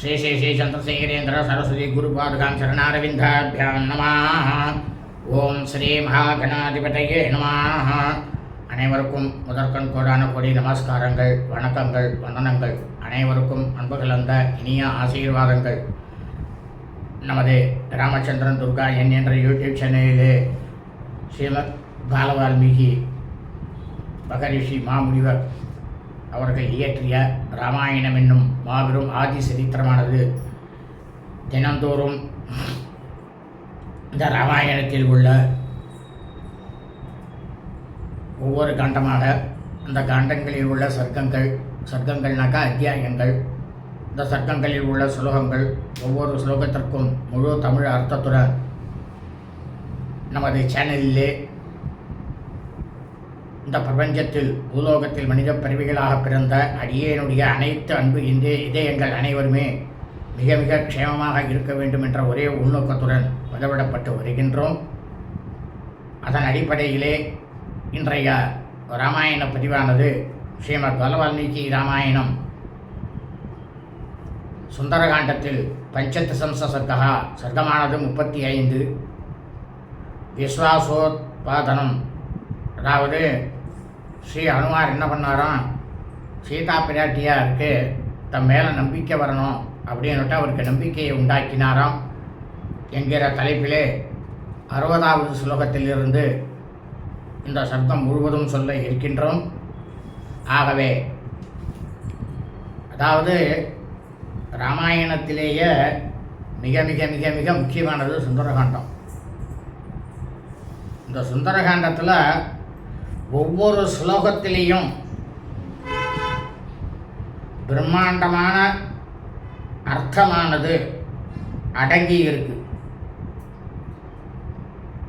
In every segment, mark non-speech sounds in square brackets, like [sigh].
ஸ்ரீ ஸ்ரீ ஸ்ரீ சந்திரசேகரேந்திர சரஸ்வதி குருபாதுகாம் சரணாரவிந்தாபியாம் நமாக ஓம் ஸ்ரீ மகாகணாதிபதியே நமாக அனைவருக்கும் முதற்கண் கோடான கோடி நமஸ்காரங்கள் வணக்கங்கள் வந்தனங்கள். அனைவருக்கும் அன்பு கலந்த இனிய ஆசீர்வாதங்கள். நமது ராமச்சந்திரன் துர்கா என் என்ற யூடியூப் சேனலிலே ஸ்ரீமத் பாலவால்மீகி மகரிஷி மாமுனிவர் அவர்கள் இயற்றிய ராமாயணம் என்னும் மாபெரும் ஆதி சரித்திரமானது. தினந்தோறும் இந்த ராமாயணத்தில் உள்ள ஒவ்வொரு காண்டமாக அந்த காண்டங்களில் உள்ள சர்க்கங்கள் சர்க்கங்கள்னாக்கா அத்தியாயங்கள். இந்த சர்க்கங்களில் உள்ள ஸ்லோகங்கள் ஒவ்வொரு ஸ்லோகத்திற்கும் முழு தமிழ் அர்த்தத்துடன் நமது சேனலிலே இந்த பிரபஞ்சத்தில் பூலோகத்தில் மனித பிறவிகளாக பிறந்த அடியேனுடைய அனைத்து அன்பு இந்திய இதயங்கள் அனைவருமே மிக மிக க்ஷேமமாக இருக்க வேண்டும் என்ற ஒரே உள்நோக்கத்துடன் உதவிடப்பட்டு வருகின்றோம். அதன் அடிப்படையிலே இன்றைய ராமாயண பதிவானது ஸ்ரீமத் பலவால்மீகி ராமாயணம் சுந்தரகாண்டத்தில் பஞ்சதசம்ச சர்க்கா சர்க்கமானது முப்பத்தி ஐந்து விஸ்வாசோத்பாதனம். அதாவது ஸ்ரீ அனுமார் என்ன பண்ணாராம்? சீதா பிராட்டியாருக்கு தன் மேலே நம்பிக்கை வரணும் அப்படின்னுட்டு அவருக்கு நம்பிக்கையை உண்டாக்கினாராம். என்கிற தலைப்பிலே அறுபதாவது ஸ்லோகத்திலிருந்து இந்த சப்தம் முழுவதும் சொல்ல இருக்கின்றோம். ஆகவே அதாவது ராமாயணத்திலேயே மிக மிக மிக மிக முக்கியமானது சுந்தரகாண்டம். இந்த சுந்தரகாண்டத்தில் ஒவ்வொரு ஸ்லோகத்திலேயும் பிரம்மாண்டமான அர்த்தமானது அடங்கி இருக்கு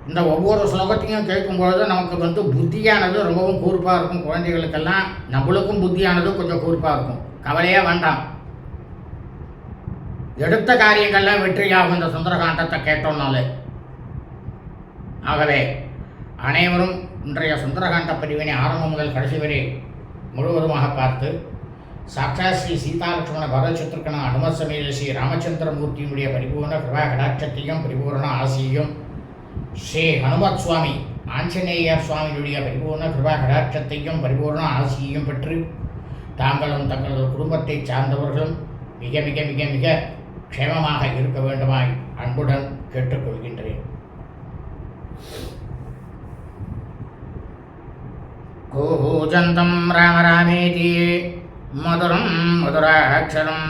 இந்த ஒவ்வொரு ஸ்லோகத்தையும் கேட்கும்பொழுது நமக்கு வந்து புத்தியானது ரொம்பவும் கூர்ப்பாக இருக்கும். குழந்தைகளுக்கெல்லாம் நம்மளுக்கும் புத்தியானது கொஞ்சம் கூர்ப்பாக இருக்கும். கவலையே வேண்டாம். எடுத்த காரியங்கள்லாம் வெற்றியாகும் இந்த சுந்தரகாண்டத்தை கேட்டோம்னாலே. ஆகவே அனைவரும் இன்றைய சுந்தரகாண்ட பிரிவினை ஆரம்பம் முதல் கடைசி வரை முழுவதுமாக பார்த்து சாட்சா ஸ்ரீ சீதாலட்சுமண பரதசத்ருக்கன அனுமத் சமேத ஸ்ரீ ராமச்சந்திரமூர்த்தியினுடைய பரிபூர்ண கிருபா கடாட்சத்தையும் பரிபூர்ண ஆசியையும் ஸ்ரீ ஹனுமத் சுவாமி ஆஞ்சநேயர் சுவாமியுடைய பரிபூர்ண கிருபா கடாட்சத்தையும் பரிபூர்ண ஆசியையும் பெற்று தாங்களும் தங்களது குடும்பத்தை சார்ந்தவர்களும் மிக மிக மிக மிக க்ஷேமமாக இருக்க வேண்டுமாய் அன்புடன் கேட்டுக்கொள்கின்றேன். గోహూజంతం రామరామేతి మధురం మధురాక్షరం.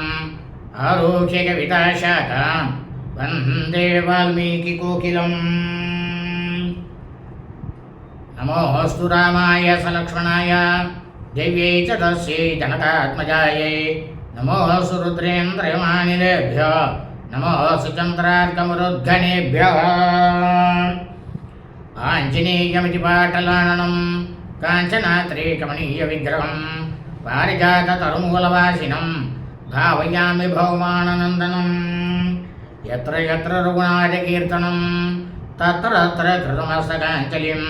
ఆరోగ్య కవితాశాఖ వందే వాల్మీకి కోకిలం. నమోస్తు రామాయ సలక్ష్మణాయ. దివ్యై చ తస్యై జనకాత్మజాయై నమోస్తు రుద్రేంద్రయమానిలేభ్యో. నమోస్తు చంద్రార్కమరుద్ఘనేభ్య ఆంజనేయమితి పాటలాణనం काञ्चनात्रेकमणीयविग्रहं पारिजाततरुमूलवासिनं भावयामि भौमाननन्दनं यत्र यत्र रघुनाथकीर्तनं तत्र तत्र कृतमस्तकाञ्जलिं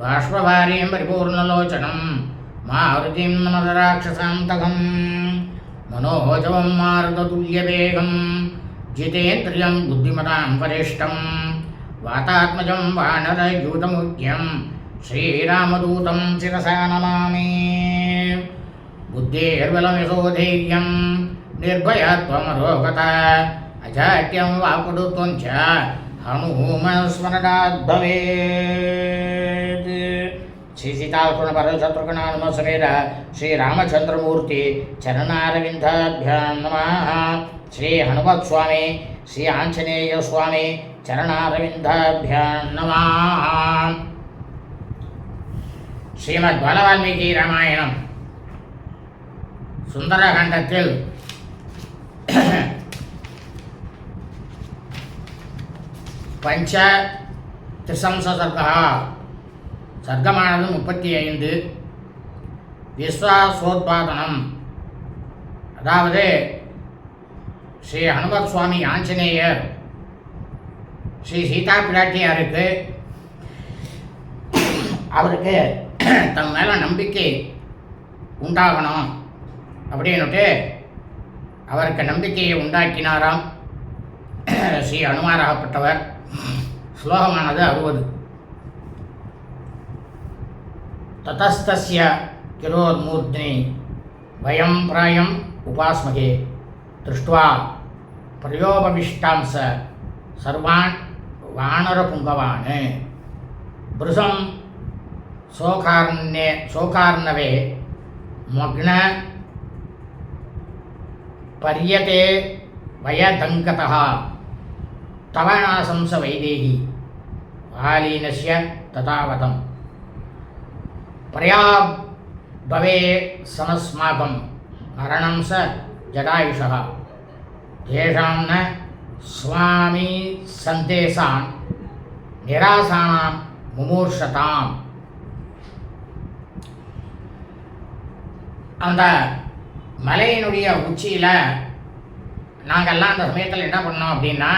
बाष्पवारीं परिपूर्णलोचनं मारुतिं नमदराक्षसान्तकं मनोजवं मारुततुल्यवेगं जितेन्द्रियं बुद्धिमतां वरिष्ठं वातात्मजं वानरयूतमुख्यं శ్రీరామదూతం శిరసా నమామి. బుద్ధేర్బలమిశోధైర్యం నిర్భయత్వమరోగత అజాట్యం వాకుడుత్వం చ హనుమస్మరణాద్ భవేత్ శ్రీ సీతాసుణ పరశత్రుఘ్నామ సమేత శ్రీరామచంద్రమూర్తి చరణారవిందాభ్యాం శ్రీ హనుమత్స్వామి శ్రీ ఆంజనేయ స్వామి చరణారవిందాభ్యాం ஸ்ரீமத் பலவால்மீகி ராமாயணம். சுந்தரகாண்டத்தில் பஞ்ச திரிசம்ச சர்க்கா சர்க்கமானது முப்பத்தி ஐந்து. விஸ்வாசோத்பாதனம். அதாவது ஸ்ரீ ஹனுமத் சுவாமி ஆஞ்சநேயர் ஸ்ரீ சீதா பிராட்டியாருக்கு அவருக்கு [clears throat] தன் மேலே நம்பிக்கை உண்டாகணும். அப்படின்னுட்டு அவருக்கு நம்பிக்கையை உண்டாக்கினாராம். [clears throat] ஸ்ரீ அனுமாராகப்பட்டவர். ஸ்லோகமானது அறுபது. ததஸ்தஸ்ய கிரோர்மூர்த்தினி வயம் பிராயம் உபாஸ்மகே திருஷ்டுவா பிரயோபவிஷ்டாம்ச. சர்வான் வானரபுங்கவான் புருஷம் शोकार्णवे मग्न, पर्यते वयदंकतः तवनाशंस वैदेही से तथावतम्। प्रया भवे समस्माकं स जटायुषः। न स्वामी सन्देशान् निराशा मुमूर्षता அந்த மலையினுடைய உச்சியில் நாங்கள்லாம் அந்த சமயத்தில் என்ன பண்ணோம் அப்படின்னா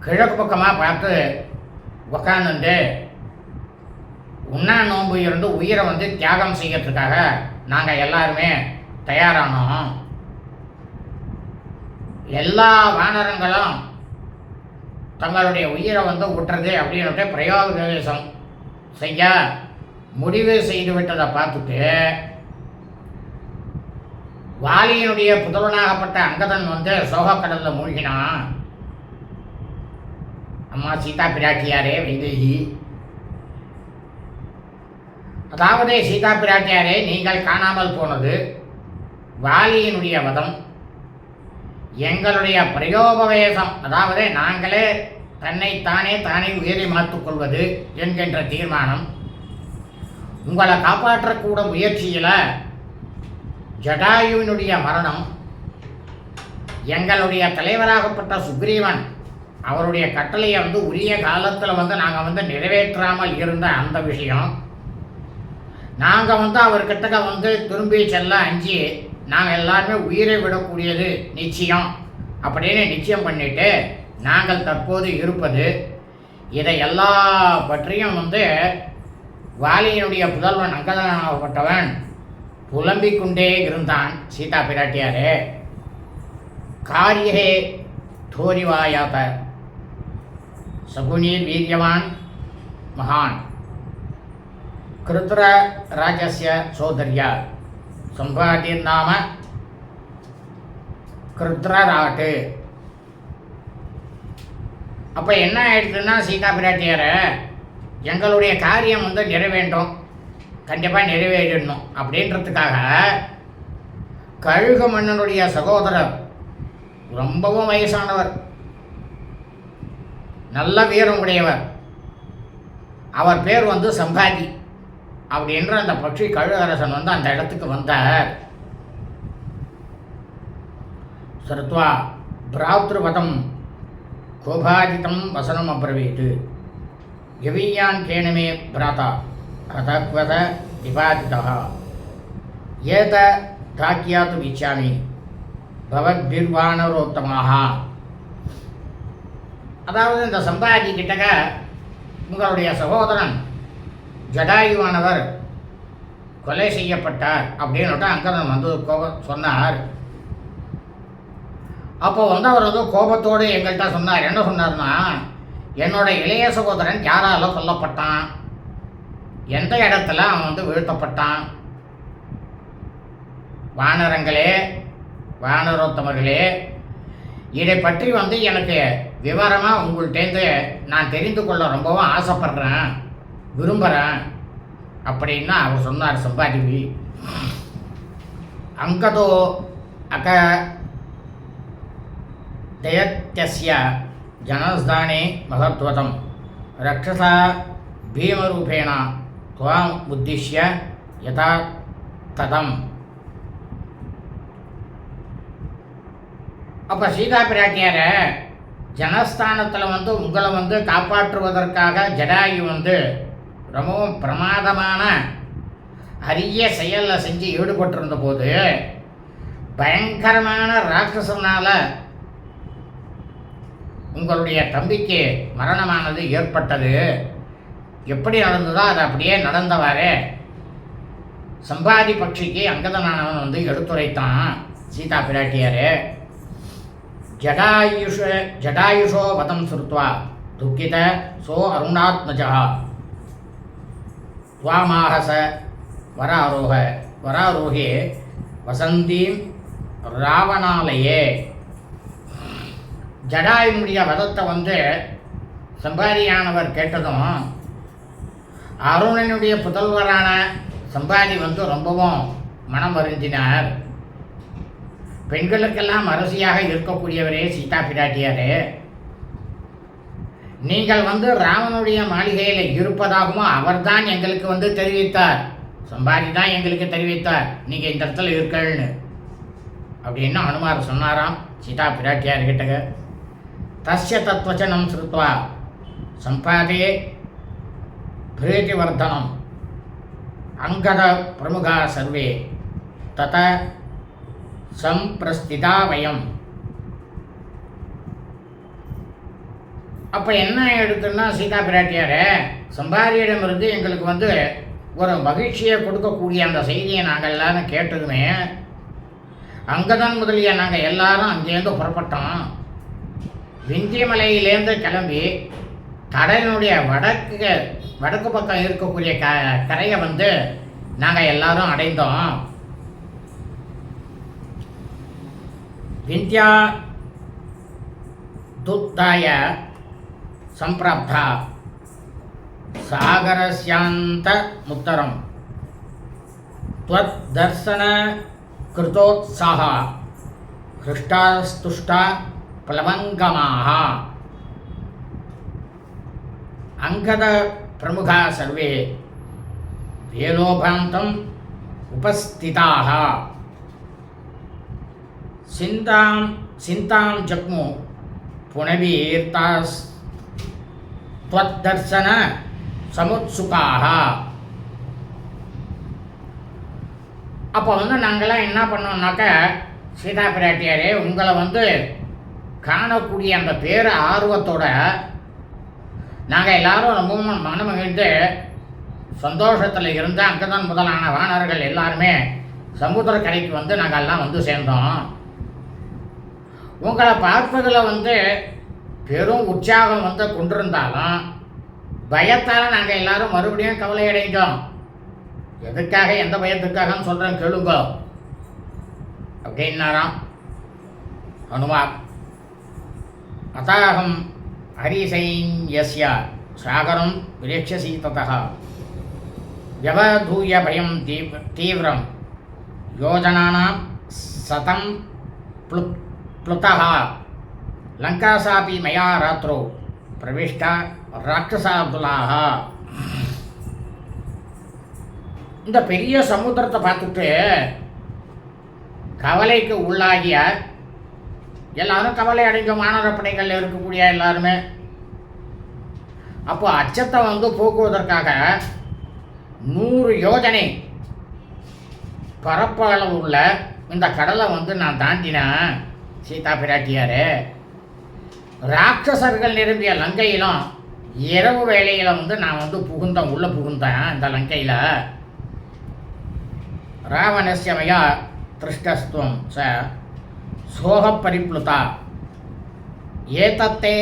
கிழக்கு பக்கமாக பார்த்து உக்காந்துட்டு உண்ணா நோன்பு இருந்து உயிரை வந்து தியாகம் செய்யறதுக்காக நாங்கள் எல்லாருமே தயாரானோம். எல்லா வானரங்களும் தங்களுடைய உயிரை வந்து விட்டுறது அப்படின்னுட்டு பிரயோகேசம் செய்ய முடிவு செய்து விட்டதை பார்த்துட்டு வாலியினுடைய புதல்வனாகப்பட்ட அங்கதன் வந்து சோகக்கடலில் மூழ்கினான். அம்மா சீதா பிராட்டியாரே வைதேகி அதாவது சீதா பிராட்டியாரே நீங்கள் காணாமல் போனது வாலியினுடைய வதம். எங்களுடைய பிரயோபவேசம் அதாவது நாங்களே தன்னைத்தானே தானே உயிரை மாற்றிக்கொள்வது என்கின்ற தீர்மானம். உங்களை காப்பாற்றக்கூட முயற்சியில் ஜடாயுவினுடைய மரணம் எங்களுடைய தலைவராகப்பட்ட சுக்ரீவன் அவருடைய கட்டளையை வந்து உரிய காலத்தில் வந்து நாங்கள் வந்து நிறைவேற்றாமல் இருந்த அந்த விஷயம். நாங்கள் வந்து அவர்கிட்ட வந்து திரும்பி செல்ல அஞ்சு நாங்கள் எல்லாருமே உயிரை விடக்கூடியது நிச்சயம் அப்படின்னு நிச்சயம் பண்ணிட்டு நாங்கள் தற்போது இருப்பது. இதை எல்லா பற்றியும் வந்து வாலியினுடைய புதல்வன் அங்கதானப்பட்டவன் புலம்பிக் கொண்டே இருந்தான் சீதா பிராட்டியாரே. காரியே தோரிவாயாத சகுனீர் வீரியவான் மகான். கிருத்ர ராஜஸ்ய சோதரியா. சம்பாதிர் நாம கிருத்ரராட்டு. அப்போ என்ன ஆயிடுச்சுன்னா சீதா பிராட்டியார எங்களுடைய காரியம் வந்து நிறைவேண்டும் கண்டிப்பாக நிறைவேறணும். அப்படின்றதுக்காக கழுக மன்னனுடைய சகோதரர் ரொம்பவும் வயசானவர் நல்ல வீரம் உடையவர். அவர் பேர் வந்து சம்பாதி அப்படின்ற அந்த பட்சி கழுகரசன் வந்து அந்த இடத்துக்கு வந்தார். சருத்வா பிராத்ருவதம் கோபாஜிதம் வசனம் அப்ரவீத் எவியான் கேணமே பிராதா. ஹதக்வத நிபாதிதா ஏத தாக்கியாத்து இச்சாமி பவத்பிர்வானரோத்தமாக அதாவது இந்த சம்பாஜி கிட்டக உங்களுடைய சகோதரன் ஜடாயுவானவர் கொலை செய்யப்பட்டார் அப்படின்னுட்டு அங்கதன் வந்து கோப சொன்னார். அப்போ வந்து அவர் வந்து கோபத்தோடு எங்கள்கிட்ட சொன்னார். என்ன சொன்னார்னா என்னோட இளைய சகோதரன் யாரால கொல்லப்பட்டான். எந்த இடத்துல அவன் வந்து வீழ்த்தப்பட்டான்? வானரங்களே வானரோத்தமர்களே இதை பற்றி வந்து எனக்கு விவரமாக உங்கள்கிட்டேருந்து நான் தெரிந்து கொள்ள ரொம்பவும் ஆசைப்படுறேன் விரும்புகிறேன் அப்படின்னா அவர் சொன்னார் சம்பாதிவி அங்கதோ அக தயத்திய ஜனஸ்தானே மகத்வதம். ரக்ஷசா பீமரூபேணா. துவாம் உத்திஷ்ய யதா ததம் அப்போ சீதா பிராட்டியார ஜனஸ்தானத்தில் வந்து உங்களை வந்து காப்பாற்றுவதற்காக ஜடாயு வந்து ரொம்பவும் பிரமாதமான அரிய செயலில் செஞ்சு ஈடுபட்டிருந்த போது பயங்கரமான ராட்சசனால் உங்களுடைய தம்பிக்கு மரணமானது ஏற்பட்டது. எப்படி நடந்ததோ அது அப்படியே நடந்தவாறே. சம்பாதி பட்சிக்கு அங்கதனானவன் வந்து எடுத்துரைத்தான் சீதா பிராட்டியாரு. ஜடாயுஷ ஜடாயுஷோ வதம் சுருத்வா துக்கித சோ அருணாத்மஜா. துவாமாகச வராரோக வராரோகே வசந்தீம் ராவணாலயே. ஜடாயுனுடைய வதத்தை வந்து சம்பாதியானவர் கேட்டதும் அருணனுடைய புதல்வரான சம்பாதி வந்து ரொம்பவும் மனம் வருந்தினார். பெண்களுக்கெல்லாம் அரசியாக இருக்கக்கூடியவரே சீதா பிராட்டியாரே. நீங்கள் வந்து ராமனுடைய மாளிகையில் இருப்பதாகவும் அவர்தான் எங்களுக்கு வந்து தெரிவித்தார். சம்பாதி தான் எங்களுக்கு தெரிவித்தார். நீங்கள் இந்த இடத்துல இருக்கள்னு அப்படின்னு அனுமார் சொன்னாராம் சீதா பிராட்டியார்கிட்ட தஸ்ய தத்வச்சனம் ஸ்ருத்வா. சம்பாதே பிரீதிவர்தனம் அங்கத பிரமுகா சர்வே. தத சம்பிரஸ்திதா வயம். அப்போ என்ன எடுக்குன்னா சீதா பிராட்டியாரே சம்பாரியிடமிருந்து எங்களுக்கு வந்து ஒரு மகிழ்ச்சியை கொடுக்கக்கூடிய அந்த செய்தியை நாங்கள் எல்லாரும் கேட்டதுமே அங்கதான் முதலிய நாங்கள் எல்லாரும் அங்கேருந்து புறப்பட்டோம். விந்தியமலையிலேருந்து கிளம்பி கடலினுடைய வடக்கு வடக்கு பக்கம் இருக்கக்கூடிய க கரையை வந்து நாங்கள் எல்லாரும் அடைந்தோம் விந்தியா துத்தாய சம்பிராப்தா சாகரஸ்யாந்த முத்தரம் त्वत् दर्शन कृतोत्साह हृष्टास्तुष्टा प्लवङ्गमाः अङ्गदप्रमुखा सर्वे वेलोभान्तम् उपस्थिताः सिन्तां सिन्तां जग्मु पुनवीर्तास् त्वद्दर्शन समुत्सुकाः அப்போ வந்து நாங்கள்லாம் என்ன பண்ணோம்னாக்க சீதா பிராட்டியாரே உங்களை வந்து காணக்கூடிய அந்த பேர ஆர்வத்தோட நாங்கள் எல்லாரும் ரொம்பவும் மனமகிழ்ந்து சந்தோஷத்தில் இருந்து அங்கே தான் முதலான வானர்கள் எல்லாருமே சமுத்திர கரைக்கு வந்து நாங்கள் எல்லாம் வந்து சேர்ந்தோம். உங்களை பார்ப்பதில் வந்து பெரும் உற்சாகம் வந்து கொண்டிருந்தாலும் பயத்தால் நாங்கள் எல்லாரும் மறுபடியும் கவலை அடைஞ்சோம் எதுக்காக எந்த பயத்துக்காகன்னு சொல்கிறேன் கேளுங்க. அப்படின்னாராம். ஹனுமான் அதாகம் ஹரிசைன்யஸ்ய சாகரம் விரேட்சசி ததா व्यवधूय भयं तीव्र तीव्रं योजनानां सतं प्लु प्लुतः लङ्कासापि मया रात्रौ प्रविष्टा ராட்சசாபுலாக இந்த பெரிய சமுத்திரத்தை பார்த்துட்டு கவலைக்கு உள்ளாகிய எல்லாரும் கவலை அடைந்த மாணவ இருக்கக்கூடிய எல்லாருமே. அப்போ அச்சத்தை வந்து போக்குவதற்காக நூறு யோஜனை பரப்பளவு உள்ள இந்த கடலை வந்து நான் தாண்டினேன். சீதா பிராட்டியார். ராட்சசர்கள் நிரம்பிய லங்கையிலும் இரவு வேளையில் வந்து நான் வந்து புகுந்தேன் உள்ளே புகுந்தேன் இந்த லங்கையில். ராவணசியமையா திருஷ்டஸ்துவம் சார். சோக பரிப்ளுதா ஏதத்தே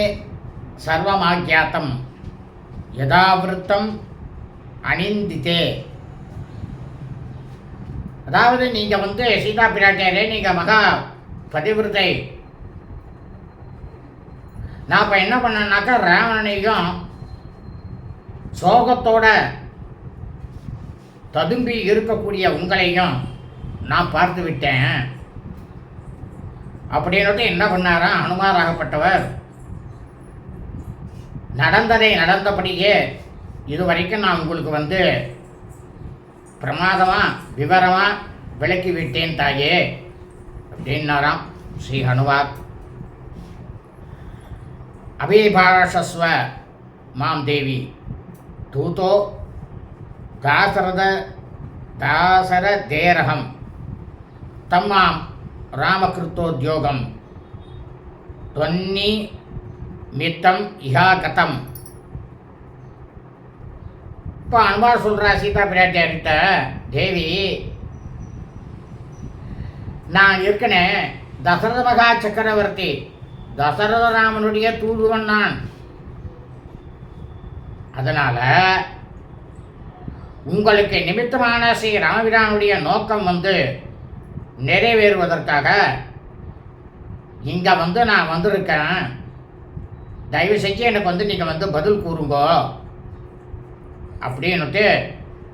சர்வமாக்கியாத்தம் யதாவிருத்தம் அனிந்தித்தே அதாவது நீங்கள் வந்து சீதா பிராட்டியாரே நீங்கள் மகா பதிவிரதை. நான் இப்போ என்ன பண்ணேன்னாக்கா ராவணனையும் சோகத்தோட ததும்பி இருக்கக்கூடிய உங்களையும் நான் பார்த்து விட்டேன். அப்படின்னுட்டு என்ன பண்ணாராம்? அனுமாராகப்பட்டவர். நடந்ததை நடந்தபடியே இது வரைக்கும் நான் உங்களுக்கு வந்து பிரமாதமாக விவரமாக விளக்கி விட்டேன் தாயே அப்படின்னாராம் ஸ்ரீ ஹனுமார் அபிபாஷஸ்வ மாம் தேவி. தூதோ தாசரத தாசர தேரகம் தம்மாம் ராமகிருத்தோத்யோகம் துவன்னி மித்தம் இஹாகதம் இப்போ அனுமார் சொல்கிறா சீதா பிராட்டியார்கிட்ட தேவி நான் இருக்கனே தசரத மகா சக்கரவர்த்தி தசரத ராமனுடைய தூதுவன் நான். அதனால் உங்களுக்கு நிமித்தமான ஸ்ரீ ராமபிரானுடைய நோக்கம் வந்து நிறைவேறுவதற்காக. இங்கே வந்து நான் வந்திருக்கேன். தயவு செஞ்சு எனக்கு வந்து நீங்கள் வந்து பதில் கூறுங்கோ. அப்படின்னுட்டு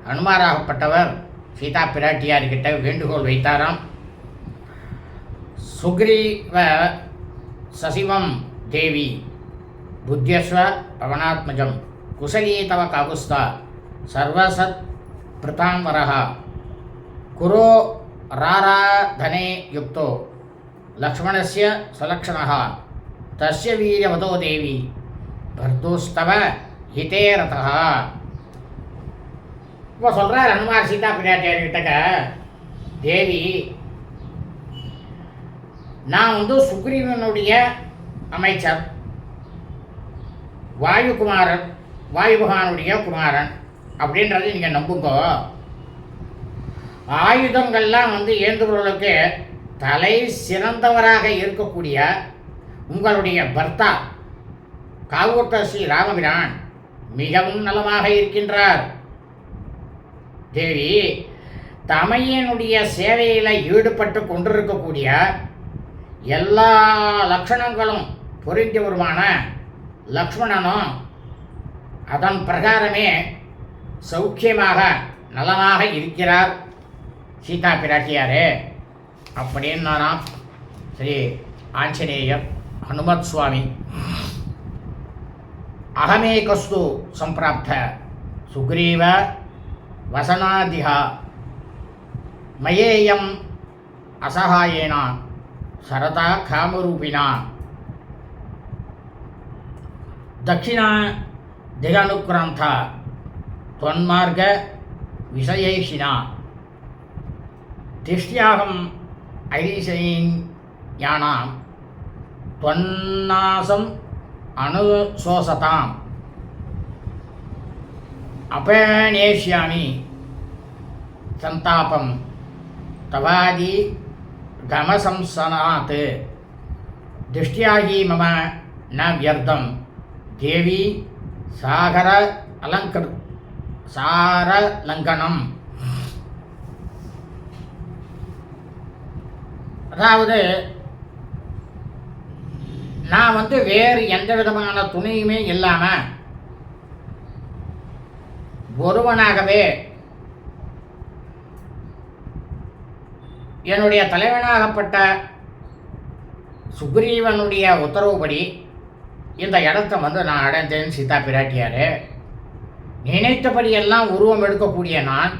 அனுமாராகப்பட்டவர் சீதா பிராட்டியார்கிட்ட வேண்டுகோள் வைத்தாராம். சுக்ரீவ சசிவம் தேவி புத்தியஸ்வ பவனாத்மஜம் குசலீ தவ காகுஸ்தா சர்வசத் பிரதாம்பரः குரோ ராராதனே யுக்தோ लक्ष्मणस्य सुलक्षणः। तस्य வீரவதோ தேவி பர்தோஸ்தவ ஹிதே ரதா இப்போ சொல்கிறார் ஹனுமார் சீதா பிராட்டியார்கிட்டக்க தேவி நான் வந்து சுக்ரீவனுடைய அமைச்சர் வாயுகுமாரன் வாயுபகானுடைய குமாரன் அப்படின்றத நீங்கள் நம்புங்கோ. ஆயுதங்கள்லாம் வந்து ஏந்துபவர்களுக்கு தலை சிறந்தவராக இருக்கக்கூடிய உங்களுடைய பர்த்தா காவூட்ட ஸ்ரீ ராமபிரான் மிகவும் நலமாக இருக்கின்றார். தேவி தமையனுடைய சேவையில் ஈடுபட்டு கொண்டிருக்கக்கூடிய எல்லா லக்ஷணங்களும் புரிந்தவருமான லக்ஷ்மணனும் அதன் பிரகாரமே சௌக்கியமாக நலமாக இருக்கிறார். சீதா பிராட்டியார் அப்படின்னானா ஸ்ரீ ஆஞ்சநேயர் ஹனுமத் சுவாமி அகமேகஸ்து சம்பிராப்த சுக்ரீவ வசனாதிகா மயேயம் அசகாயேன சரதா காமரூபிணா தட்சிணா திகனுக்ராந்த தொன்மார்க விஷயேஷினா திஷ்டியாகம் ஐசைஞானாம் தொன்னாசம் அனுசோசதாம். அபேனேஷ்யாமி சந்தாபம் தவாதி கமசம்சனாத். திஷ்டியாகி மம ந வியர்த்தம் தேவி சாகர அலங்கர் சாரலங்கனம். அதாவது நான் வந்து வேறு எந்த விதமான துணையுமே இல்லாமல் ஒருவனாகவே என்னுடைய தலைவனாகப்பட்ட சுக்ரீவனுடைய உத்தரவுப்படி இந்த இடத்த வந்து நான் அடைந்தேன் சீதா பிராட்டியார். நினைத்தபடியெல்லாம் உருவம் எடுக்கக்கூடிய நான்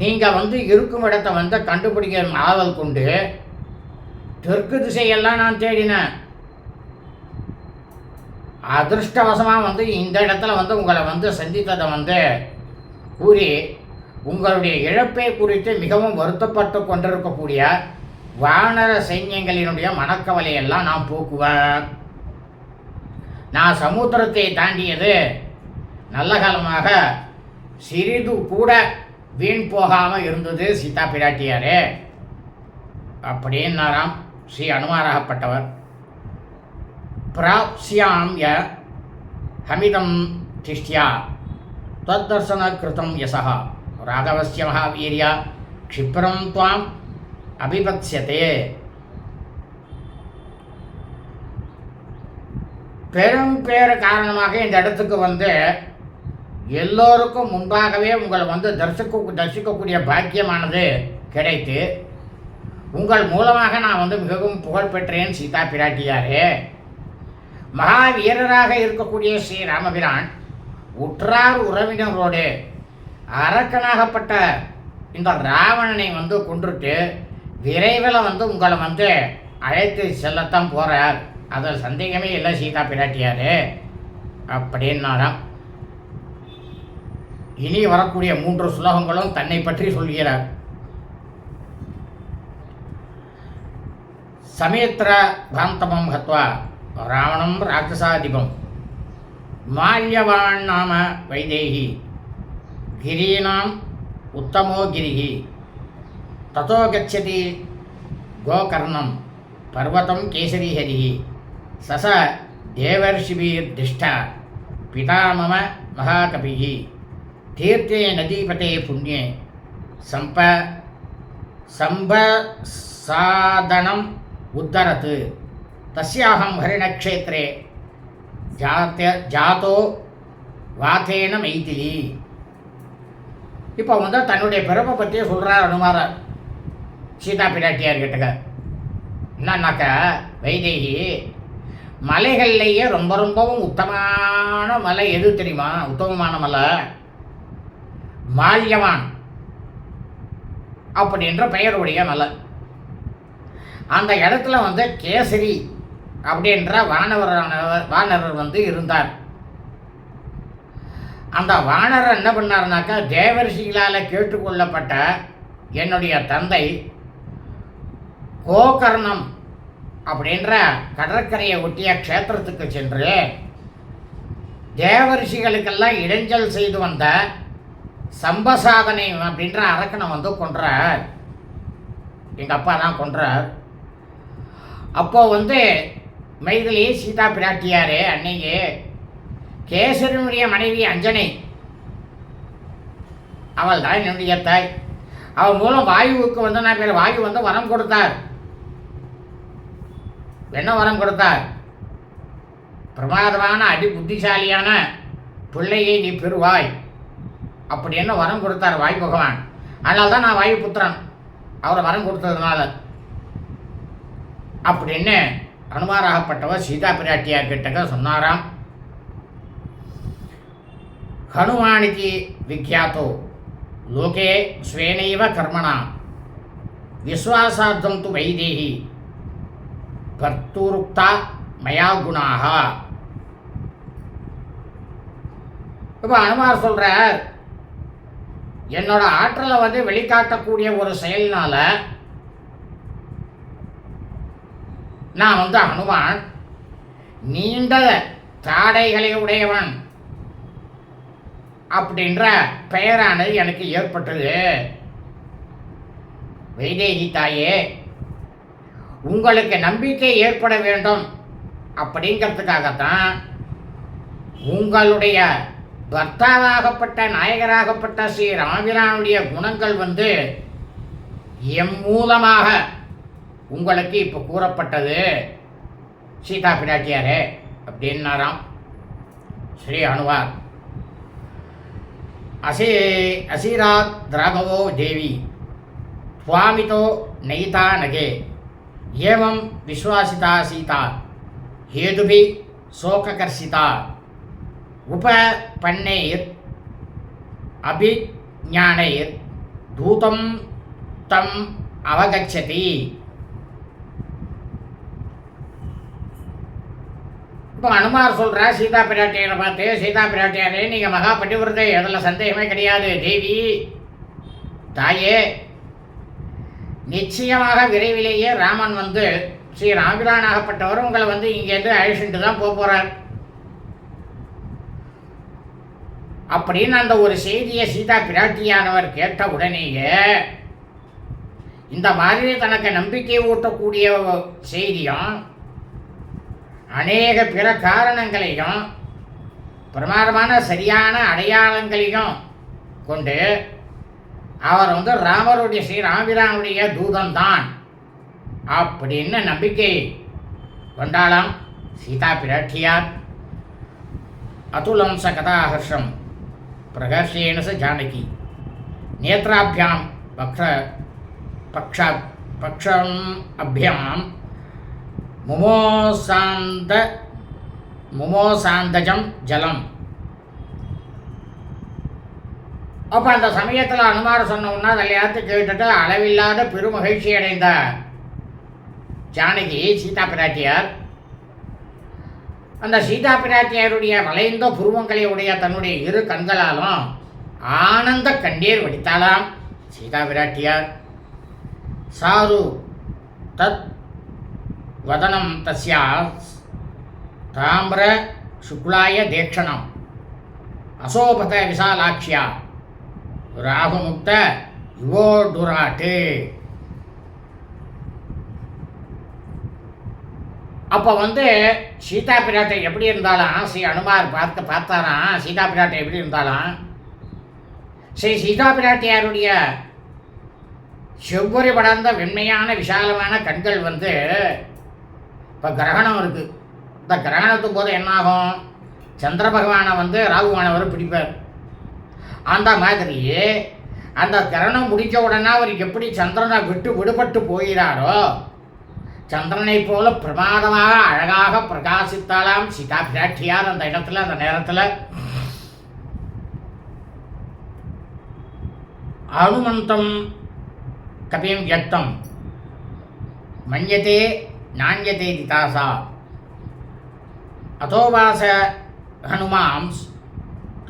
நீங்கள் வந்து இருக்கும் இடத்த வந்து கண்டுபிடிக்க ஆவல் கொண்டு தெற்கு திசையெல்லாம் நான் தேடினேன். அதிர்ஷ்டவசமாக வந்து இந்த இடத்துல வந்து உங்களை வந்து சந்தித்ததை வந்து கூறி உங்களுடைய இழப்பை குறித்து மிகவும் வருத்தப்பட்டு கொண்டிருக்கக்கூடிய வானர சைன்யங்களினுடைய மனக்கவலையெல்லாம் நான் போக்குவேன். நான் சமுத்திரத்தை தாண்டியது நல்ல காலமாக சிறிது கூட வீண் போகாமல் இருந்தது சீதா பிராட்டியாரே. அப்படின்னாராம் ஸ்ரீ அனுமாராகப்பட்டவர். பிராப்சியாம் ய ஹமிதம் திஷ்டியா தத்தர்சன கிருதம் யசா ராகவசிய மகாவீரியா க்ஷிப்ரம் துவாம் அபிபத்யதே பெரும் பேர் காரணமாக இந்த இடத்துக்கு வந்து எல்லோருக்கும் முன்பாகவே உங்களை வந்து தரிசிக்க தரிசிக்கக்கூடிய பாக்கியமானது கிடைத்து உங்கள் மூலமாக நான் வந்து மிகவும் புகழ் பெற்றேன் சீதா பிராட்டியாரே. மகாவீரராக இருக்கக்கூடிய ஸ்ரீ ராமபிரான் உற்றார் உறவினர்களோடு அரக்கனாகப்பட்ட இந்த ராவணனை வந்து கொன்றுட்டு விரைவில் வந்து உங்களை வந்து அழைத்து செல்லத்தான் போகிறார் அதில் சந்தேகமே இல்லை சீதா பிராட்டியார். அப்படின்னாலாம் இனி வரக்கூடிய மூன்று ஸ்லோகங்களும் தன்னை பற்றி சொல்கிறார். சமேத்திர பிராந்தமம் ஹத்வா ராவணம் ராட்சசாதிபம். மால்யவான் நாம வைதேகி. கிரீனாம் உத்தமோ கிரிகி ததோ கச்சதி கோகர்ணம் பர்வதம் கேசரிஹரிः சச தேவர்ஷிபிர்திஷ்ட பிதா பிதாமம மகாகபிகி தீர்த்தே நதீபதே புண்ணியே. சம்ப சம்ப சாதனம் உத்தரத்து. தஸ்யாகம் ஹரிணக்ஷேத்திரே ஜாத்த ஜாதோ வாத்தேன மைதிலி. இப்போ வந்து தன்னுடைய பிறப்பை பற்றியே சொல்கிறார் அனுமார சீதா பிராட்டியார் கிட்டக்க என்னன்னாக்கா வைதேகி மலைகள்லேயே ரொம்ப ரொம்பவும் உத்தமான மலை எது தெரியுமா? உத்தமமான மலை. மால்யவான் அப்படின்ற பெயருடைய நலன் அந்த இடத்துல வந்து கேசரி அப்படின்ற வானவரானவர் வானரர் வந்து இருந்தார். அந்த வானரர் என்ன பண்ணாருனாக்கா தேவரிஷிகளால் கேட்டுக்கொள்ளப்பட்ட என்னுடைய தந்தை கோகர்ணம் அப்படின்ற கடற்கரையை ஒட்டிய க்ஷேத்திரத்துக்கு சென்று தேவரிஷிகளுக்கெல்லாம் இடைஞ்சல் செய்து வந்த சம்பசாதனை அப்படின்ற அரக்கனை வந்து கொன்றார். எங்கள் அப்பா தான் கொன்றார். அப்போ வந்து மைதிலி சீதா பிராட்டியார் அன்னைக்கு கேசரனுடைய மனைவி அஞ்சனை அவள் தான் என்னுடைய தாய். அவள் மூலம் வாயுவுக்கு வந்து நான் பேர்? வாயு வந்து வரம் கொடுத்தார். என்ன வரம் கொடுத்தார்? பிரமாதமான அடி புத்திசாலியான பிள்ளையை நீ பெறுவாய். அப்படி என்ன வரம் கொடுத்தார் வாயு பகவான்? அதனால தான் நான் வாயு புத்திரன். அவரை வரம் கொடுத்ததுனால. அப்படின்னு அனுமாராகப்பட்டவர் சீதா பிராட்டியார் கிட்டக்க சொன்னாராம். ஹனுமானிக்கு விக்யாத்தோ லோகே ஸ்வேனைவ கர்மணா விஸ்வாசார்த்தம் து வைதேகி கர்த்தூருக்தா மயா குணாக இப்போ அனுமார் சொல்கிறார் என்னோட ஆற்றலை வந்து வெளிக்காட்டக்கூடிய ஒரு செயலினால நான் வந்து ஹனுமான் நீண்ட தாடைகளை உடையவன் அப்படின்ற பெயரானது எனக்கு ஏற்பட்டது. வைதேகி தாயே உங்களுக்கு நம்பிக்கை ஏற்பட வேண்டும் அப்படிங்கிறதுக்காகத்தான் உங்களுடைய பர்த்தாவாகப்பட்ட நாயகராகப்பட்ட ஸ்ரீ ராமிரானுடைய குணங்கள் வந்து எம் மூலமாக உங்களுக்கு இப்போ கூறப்பட்டது. சீதா பிராட்டியாரே அப்படின்னாராம். ஸ்ரீ அனுவார். அசே அசீராத் திராகவோ தேவி துவாமிதோ நயிதா நகே ஏவம் விஸ்வாசிதா சீதா ஹேதுபி சோககர்ஷிதா. உப பண்ணேர் அபிஞானேர் தூதம் தம் அவகச்சதி. இப்போ அனுமார் சொல்கிற சீதா பிராட்டியரை பார்த்து சீதா பிராட்டியாரே நீங்கள் மகா பட்டிவிருதை அதில் சந்தேகமே கிடையாது தேவி. தாயே நிச்சயமாக விரைவிலேயே ராமன் வந்து ஸ்ரீ ராமபிரான் ஆகப்பட்டவர் உங்களை வந்து இங்கேருந்து அழிச்சுட்டு தான் போகிறார் அப்படின்னு அந்த ஒரு செய்தியை சீதா பிராட்டியானவர் கேட்ட உடனேயே இந்த மாதிரி தனக்கு நம்பிக்கை ஊட்டக்கூடிய செய்தியும் அநேக பிற காரணங்களையும் பிரமாதமான சரியான அடையாளங்களையும் கொண்டு அவர் வந்து ராமருடைய ஸ்ரீ ராமபிரானுடைய தூதன்தான் அப்படின்னு நம்பிக்கை கொண்டாலாம் சீதா பிராட்டியார். அத்துலம்ச கதாஹர்ஷம். பிரகாஷேன ச ஜானகி நேத்ராபியாம் பக்ஷ பக்ஷா பக்ஷம் அபியாம் முமோசாந்த முமோசாந்தஜம் ஜலம் அப்போ அந்த சமயத்தில் அனுமார் சொன்னோம்னா அதை எல்லாத்தையும் கேட்டுட்டு அளவில்லாத பெருமகிழ்ச்சி அடைந்த ஜானகி சீதா பிராட்டியார் அந்த சீதா பிராட்டியாருடைய வளைந்த புருவங்களை உடைய தன்னுடைய இரு கண்களாலும் ஆனந்த கண்ணீர் வடித்தாளாம் சீதா பிராட்டியார் சாரு தத் வதனம் தஸ்யா தாமிர சுக்லாய தேக்ஷணம். அசோபத விசாலாட்சியா. ராகுமுக்த யுவோடுராட்டு. அப்போ வந்து சீதா பிராட்டை எப்படி இருந்தாலும் ஸ்ரீ அனுமார் பார்த்து பார்த்தாராம் சீதா பிராட்டை எப்படி இருந்தாலும்? ஸ்ரீ சீதா பிராட்டியாருடைய செவ்வொரு படர்ந்த வெண்மையான விசாலமான கண்கள் வந்து இப்போ கிரகணம் இருக்குது இந்த கிரகணத்தும் போது என்னாகும்? சந்திர பகவானை வந்து ராகுவானவர் பிடிப்பார். அந்த மாதிரி அந்த கிரணம் முடிஞ்ச உடனே அவர் எப்படி சந்திரனை விட்டு விடுபட்டு போகிறாரோ சந்திரனை போல பிரமாதமாக அழகாக பிரகாசித்தாலாம் சீதா பிராட்டியார் அந்த இடத்துல அந்த நேரத்தில். அனுமந்தம் கபியம் வியக்தம் மன்யதே நாண்யதே திதாசா. அதோவாச ஹனுமாம்ஸ்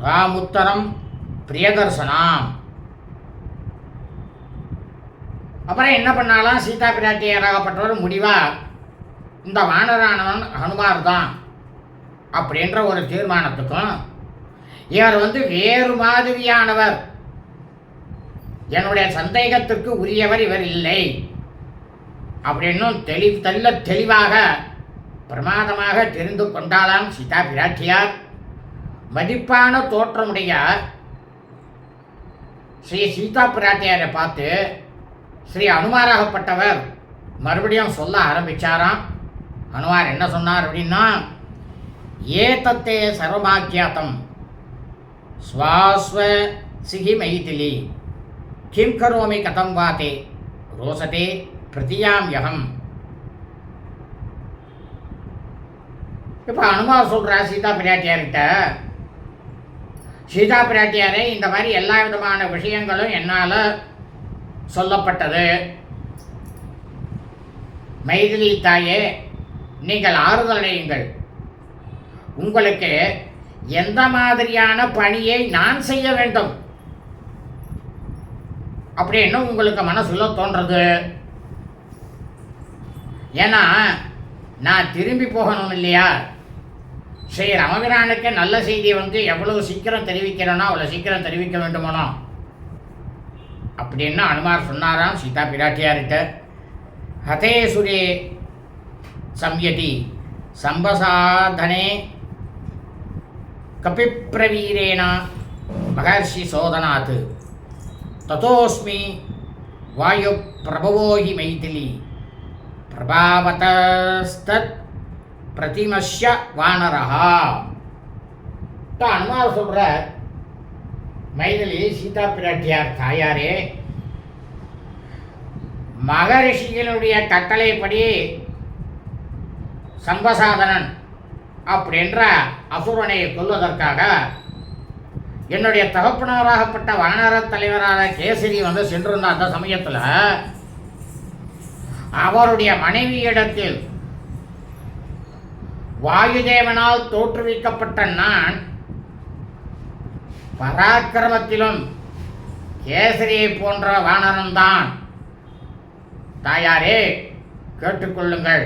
ராமுத்தரம் பிரியதர்சனாம். அப்புறம் என்ன பண்ணாலாம் சீதா பிராட்டியராகப்பட்டவர் முடிவாக இந்த வானரானவன் ஹனுமார் தான் அப்படின்ற ஒரு தீர்மானத்துக்கும் இவர் வந்து வேறு மாதிரியானவர். என்னுடைய சந்தேகத்திற்கு உரியவர் இவர் இல்லை. அப்படின்னும் தெளி தெல்ல தெளிவாக பிரமாதமாக தெரிந்து கொண்டாலாம் சீதா பிராட்டியார். மதிப்பான தோற்றமுடைய ஸ்ரீ சீதா பிராட்டியாரை பார்த்து ஸ்ரீ அனுமாராகப்பட்டவர். மறுபடியும் சொல்ல ஆரம்பிச்சாராம். அனுமார் என்ன சொன்னார் அப்படின்னா ஏ தத்தே சர்வபாக்கியாத்தம் ஸ்வாஸ்வ சிகி மைதிலி கிம் கரோமி கதம் வாதே. ரோசதே பிரதியாம் யகம். இப்போ அனுமார் சொல்கிறா சீதா பிராட்டியார்கிட்ட. சீதா பிராட்டியாரே இந்த மாதிரி எல்லா விதமான விஷயங்களும் என்னால் சொல்லப்பட்டது. மைதிலி தாயே நீங்கள் ஆறுதல் அடையுங்கள். உங்களுக்கு எந்த மாதிரியான பணியை நான் செய்ய வேண்டும்? அப்படின்னு உங்களுக்கு மனசுல தோன்றது. ஏன்னா நான் திரும்பி போகணும் இல்லையா? ஸ்ரீ ரமபிரானுக்கு நல்ல செய்தி வந்து எவ்வளவு சீக்கிரம் தெரிவிக்கிறேனோ அவ்வளோ சீக்கிரம் தெரிவிக்க வேண்டுமானோ அப்படின்னு அனுமார் சொன்னாராம்? சீதா பிராட்டியார்கிட்ட ஹதே சுரே சம்யதி சம்பசாதனே கபிப்பிரவீரேன மகர்ஷி சோதனாத் ததோஸ்மி வாயு பிரபவோ ஹி மைதிலி பிரபாவதஸ்தத் பிரதிமஷ்ய வானரஹா அனுமார் சொல்ற மைதிலி சீதா பிராட்டியார் தாயாரே மகரிஷிகளுடைய கட்டளைப்படி சம்பசாதனன் அப்படின்ற அசுரனை கொல்வதற்காக என்னுடைய தகப்பனாராகப்பட்ட வானர தலைவரான கேசரி வந்து சென்றிருந்த அந்த சமயத்தில். அவருடைய மனைவியிடத்தில் வாயுதேவனால் தோற்றுவிக்கப்பட்ட நான் பராக்கிரமத்திலும் கேசரியை போன்ற வானரன்தான் தாயாரே கேட்டுக்கொள்ளுங்கள்.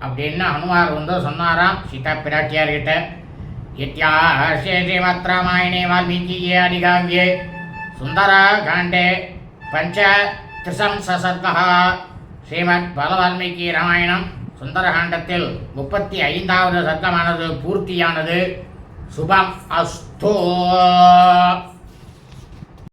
அப்படின்னு அனுமார் வந்து சொன்னாராம். சீதா பிராட்டியார்கிட்ட இத்தியாஹே ஸ்ரீமத் வால்மீகியே அதிகாவியே சுந்தரா காண்டே பஞ்ச திரிசம்சர்கா ஸ்ரீமத் பலவால்மீகி ராமாயணம் சுந்தரகாண்டத்தில் முப்பத்தி ஐந்தாவது சர்க்கமானது பூர்த்தியானது. சுபம் அஸ்து ทุ